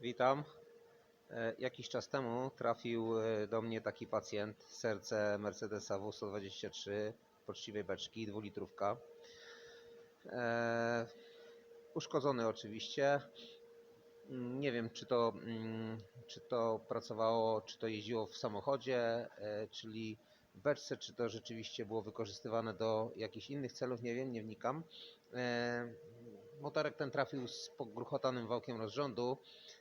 Witam. E, Jakiś czas temu trafił e, do mnie taki pacjent, serce Mercedesa W123, poczciwej beczki, dwulitrówka. E, Uszkodzony oczywiście. Nie wiem, czy to, mm, czy to pracowało, czy to jeździło w samochodzie, czyli w beczce, czy to rzeczywiście było wykorzystywane do jakichś innych celów, nie wiem, nie wnikam. Motorek ten trafił z pogruchotanym wałkiem rozrządu,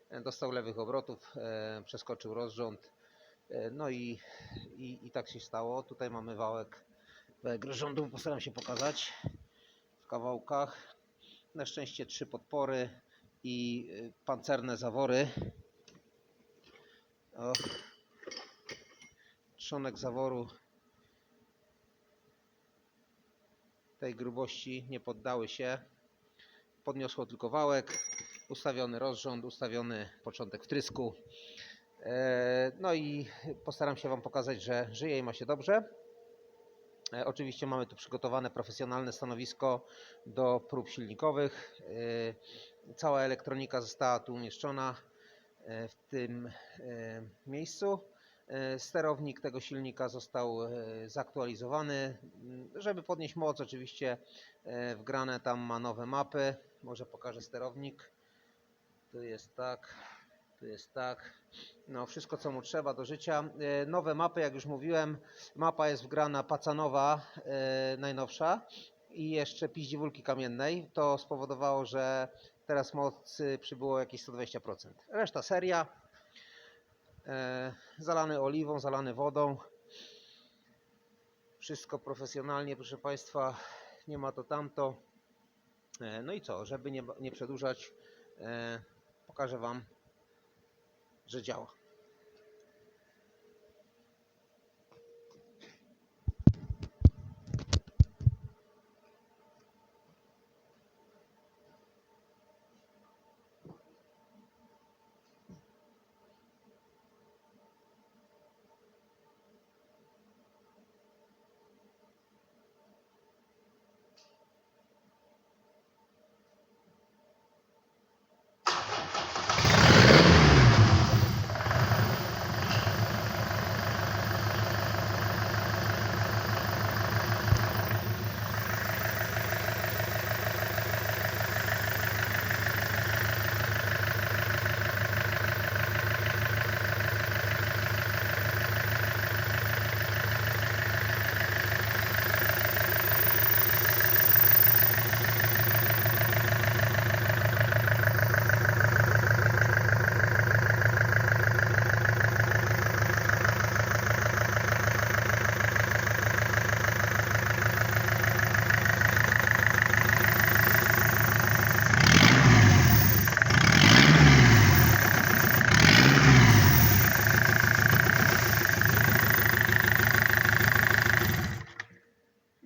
e, dostał lewych obrotów, e, przeskoczył rozrząd, e, no i, i, i tak się stało. Tutaj mamy wałek, rozrządu, postaram się pokazać w kawałkach. Na szczęście trzy podpory i pancerne zawory. O. Trzonek zaworu tej grubości nie poddały się. Podniosło tylko wałek, ustawiony rozrząd, ustawiony początek wtrysku. E, No i postaram się Wam pokazać, że żyje i ma się dobrze. E, Oczywiście mamy tu przygotowane profesjonalne stanowisko do prób silnikowych. E, Cała elektronika została tu umieszczona w tym miejscu. E, Sterownik tego silnika został e, zaktualizowany, m, żeby podnieść moc. Oczywiście e, wgrane tam ma nowe mapy. Może pokażę sterownik. Tu jest tak, tu jest tak. No, wszystko co mu trzeba do życia. Nowe mapy, jak już mówiłem, mapa jest wgrana pacanowa, najnowsza i jeszcze piździwulki kamiennej. To spowodowało, że teraz mocy przybyło jakieś 120%. Reszta seria. E, Zalany oliwą, zalany wodą. Wszystko profesjonalnie, proszę Państwa. Nie ma to tamto. E, No i co, żeby nie, nie przedłużać, e, pokażę Wam, że działa.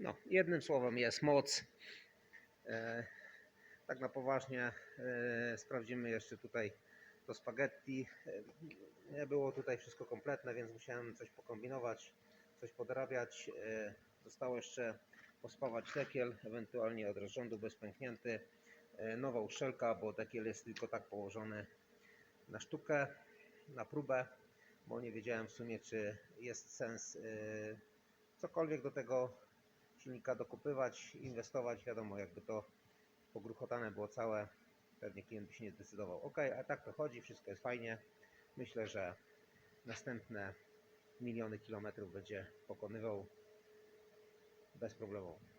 No, jednym słowem jest moc. E, tak na poważnie e, sprawdzimy jeszcze tutaj to spaghetti. E, nie było tutaj wszystko kompletne, więc musiałem coś pokombinować, coś podrabiać. Zostało jeszcze pospawać dekiel, ewentualnie od rozrządu bezpęknięty. Nowa uszczelka, bo dekiel jest tylko tak położony na sztukę, na próbę, bo nie wiedziałem w sumie, czy jest sens cokolwiek do tego silnika dokupywać, inwestować. Wiadomo, jakby to pogruchotane było całe, pewnie klient by się nie zdecydował. Ok, a tak to chodzi, wszystko jest fajnie. Myślę, że następne miliony kilometrów będzie pokonywał bezproblemowo.